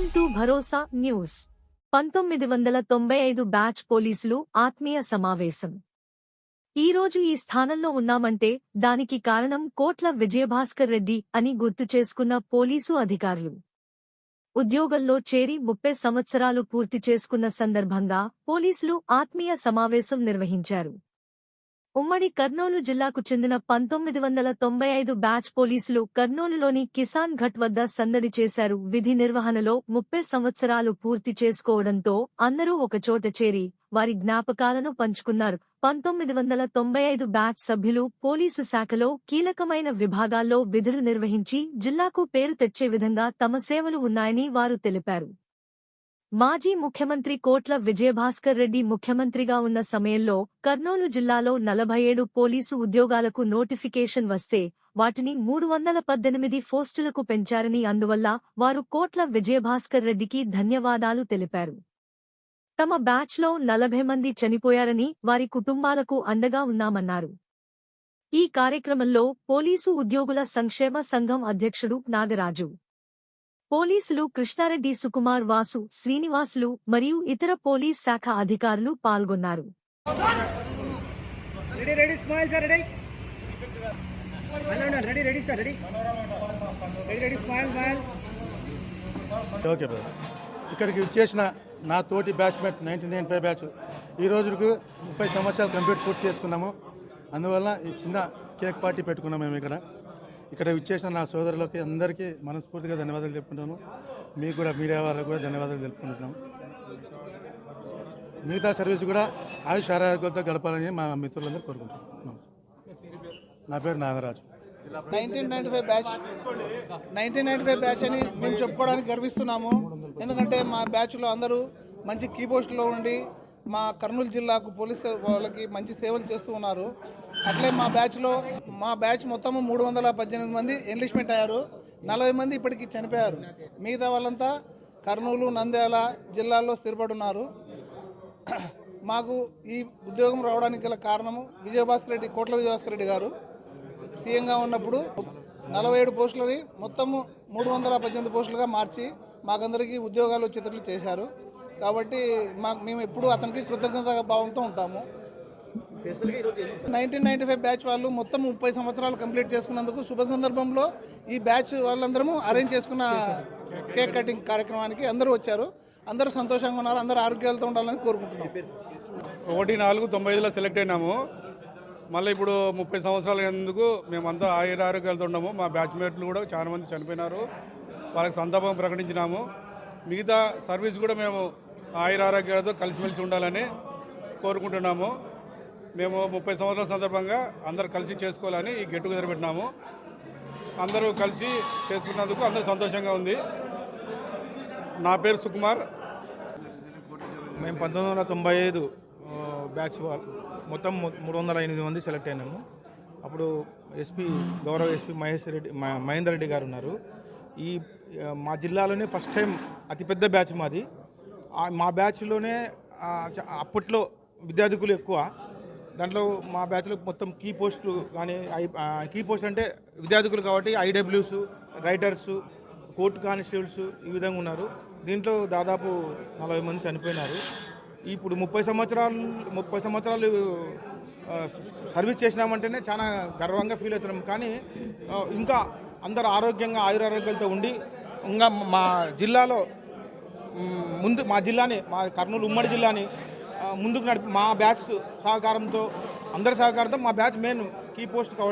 Welcome to Bharosa news. పంతొమ్మిది వందల తొంభై ఐదు బ్యాచ్ పోలీసులు ఆత్మీయ సమావేశం. ఈ రోజు ఈ స్థానంలో ఉన్నామంటే దానికి కారణం కోట్ల విజయభాస్కర్ రెడ్డి అని గుర్తు చేసుకున్న పోలీసు అధికారులు. ఉద్యోగంలో చేరి ముప్పై సంవత్సరాలు పూర్తి చేసుకున్న సందర్భంగా పోలీసులు ఆత్మీయ సమావేశం నిర్వహించారు. ఉమ్మడి కర్నూలు జిల్లాకు చెందిన పంతొమ్మిది వందల తొంభై ఐదు బ్యాచ్ పోలీసులు కర్నూలులోని కిసాన్ ఘట్ వద్ద సందడి చేశారు. విధి నిర్వహణలో ముప్పై సంవత్సరాలు పూర్తి చేసుకోవడంతో అందరూ ఒకచోట చేరి వారి జ్ఞాపకాలను పంచుకున్నారు. పంతొమ్మిది వందల తొంభై ఐదు బ్యాచ్ సభ్యులు పోలీసు శాఖలో కీలకమైన విభాగాల్లో విధులు నిర్వహించి జిల్లాకు పేరు తెచ్చే విధంగా తమ సేవలు ఉన్నాయని వారు తెలిపారు. మాజీ ముఖ్యమంత్రి కోట్ల విజయభాస్కర్ రెడ్డి ముఖ్యమంత్రిగా ఉన్న సమయంలో కర్నూలు జిల్లాలో నలభై ఏడు పోలీసు ఉద్యోగాలకు నోటిఫికేషన్ వస్తే వాటిని మూడు వందల పద్దెనిమిది పోస్టులకు పెంచారని అందువల్ల వారు కోట్ల విజయభాస్కర్ రెడ్డికి ధన్యవాదాలు తెలిపారు. తమ బ్యాచ్లో నలభై మంది చనిపోయారని వారి కుటుంబాలకు అండగా ఉన్నామన్నారు. ఈ కార్యక్రమంలో పోలీసు ఉద్యోగుల సంక్షేమ సంఘం అధ్యక్షుడు నాగరాజు పోలీసులు కృష్ణారెడ్డి సుకుమార్ వాసు శ్రీనివాసులు మరియు ఇతర పోలీస్ శాఖ అధికారులు పాల్గొన్నారు. Ready ready smile sir ready ready ready sir ready ready ready smile smile okay ఇక్కడికి చేసిన నా తోటి batchmates nineteen nine five batch ఈ రోజుకు ముప్పై సంవత్సరాలు కంప్లీట్ పూర్తి చేసుకున్నాము. అందువల్ల ఈ చిన్న కేక్ పార్టీ పెట్టుకున్నాము మేము ఇక్కడ. ఇక్కడ విచ్చేసిన నా సోదరులకి అందరికీ మనస్ఫూర్తిగా ధన్యవాదాలు చెప్పుకుంటాను మీకు కూడా మీడియా వాళ్ళకు కూడా ధన్యవాదాలు తెలుపుకుంటున్నాము మిగతా సర్వీస్ కూడా ఆయుష్ ఆరోగ్యాలతో గడపాలని మా మిత్రులందరూ కోరుకుంటున్నాం నా పేరు Nagaraju. Nineteen ninety five batch nineteen ninety five batch అని మేము చెప్పుకోవడానికి గర్విస్తున్నాము. ఎందుకంటే మా బ్యాచ్లో అందరూ మంచి కీ పోస్టులో ఉండి మా కర్నూలు జిల్లాకు పోలీస్ వాళ్ళకి మంచి సేవలు చేస్తూ ఉన్నారు. అట్లే మా బ్యాచ్లో మా బ్యాచ్ మొత్తం మూడు వందల పద్దెనిమిది మంది ఎన్లిస్ట్మెంట్ అయ్యారు. నలభై మంది ఇప్పటికి చనిపోయారు. మిగతా వాళ్ళంతా కర్నూలు నంద్యాల జిల్లాల్లో స్థిరపడున్నారు. మాకు ఈ ఉద్యోగం రావడానికి గల కారణము విజయభాస్కర్ రెడ్డి కోట్ల విజయభాస్కర్ రెడ్డి గారు. సీఎంగా ఉన్నప్పుడు నలభై ఏడు పోస్టులని మొత్తము మూడు వందల పద్దెనిమిది పోస్టులుగా మార్చి మాకందరికీ ఉద్యోగాలు వచ్చేటట్లు చేశారు. కాబట్టి మాకు మేము ఎప్పుడు అతనికి కృతజ్ఞత భావంతో ఉంటాము. నైన్టీన్ నైన్టీ ఫైవ్ బ్యాచ్ వాళ్ళు మొత్తం ముప్పై సంవత్సరాలు కంప్లీట్ చేసుకున్నందుకు శుభ సందర్భంలో ఈ బ్యాచ్ వాళ్ళందరము అరేంజ్ చేసుకున్న కేక్ కటింగ్ కార్యక్రమానికి అందరూ వచ్చారు. అందరూ సంతోషంగా ఉన్నారు. అందరూ ఆరోగ్యాలతో ఉండాలని కోరుకుంటున్నాం. ఒకటి నాలుగు తొంభై ఐదులో సెలెక్ట్ అయినాము. మళ్ళీ ఇప్పుడు ముప్పై సంవత్సరాలు ఎందుకు మేమంతా ఆయుర ఆరోగ్యాలతో ఉన్నాము. మా బ్యాచ్మేట్లు కూడా చాలామంది చనిపోయినారు. వాళ్ళకి సంతాపం ప్రకటించినాము. మిగతా సర్వీస్ కూడా మేము ఆయురారోగ్యాలతో కలిసిమెలిసి ఉండాలని కోరుకుంటున్నాము. మేము ముప్పై సంవత్సరాల సందర్భంగా అందరు కలిసి చేసుకోవాలని ఈ గెట్ టుగెదర్ పెట్టినాము అందరూ కలిసి చేసుకున్నందుకు అందరూ సంతోషంగా ఉంది. నా పేరు సుకుమార్. మేము పంతొమ్మిది వందల తొంభై ఐదు బ్యాచ్ మొత్తం మూడు వందల ఎనిమిది మంది సెలెక్ట్ అయినాము. అప్పుడు ఎస్పీ గౌరవ ఎస్పీ మహేష్ రెడ్డి మ- మహేందర్ రెడ్డి గారు ఉన్నారు. ఈ మా జిల్లాలోనే ఫస్ట్ టైం అతిపెద్ద బ్యాచ్ మాది. మా బ్యాచ్లోనే అప్పట్లో విద్యార్థికులు ఎక్కువ. దాంట్లో మా బ్యాచ్లో మొత్తం కీ పోస్టులు కానీ ఐ కీ పోస్ట్ అంటే విద్యార్థికులు కాబట్టి ఐడబ్ల్యూస్ రైటర్స్ కోర్టు కానిస్టేబుల్స్ ఈ విధంగా ఉన్నారు. దీంట్లో దాదాపు నలభై మంది చనిపోయినారు. ఇప్పుడు ముప్పై సంవత్సరాలు ముప్పై సంవత్సరాలు సర్వీస్ చేసినామంటేనే చాలా గర్వంగా ఫీల్ అవుతున్నాం. కానీ ఇంకా అందరు ఆరోగ్యంగా ఆయురారోగ్యాలతో ఉండి ఇంకా మా జిల్లాలో ముందు మా జిల్లాని మా కర్నూలు ఉమ్మడి జిల్లాని ముందుకు నడిపి మా బ్యాచ్ సహకారంతో అందరి సహకారంతో మా బ్యాచ్ మెయిన్ కీ పోస్ట్ కాబట్టి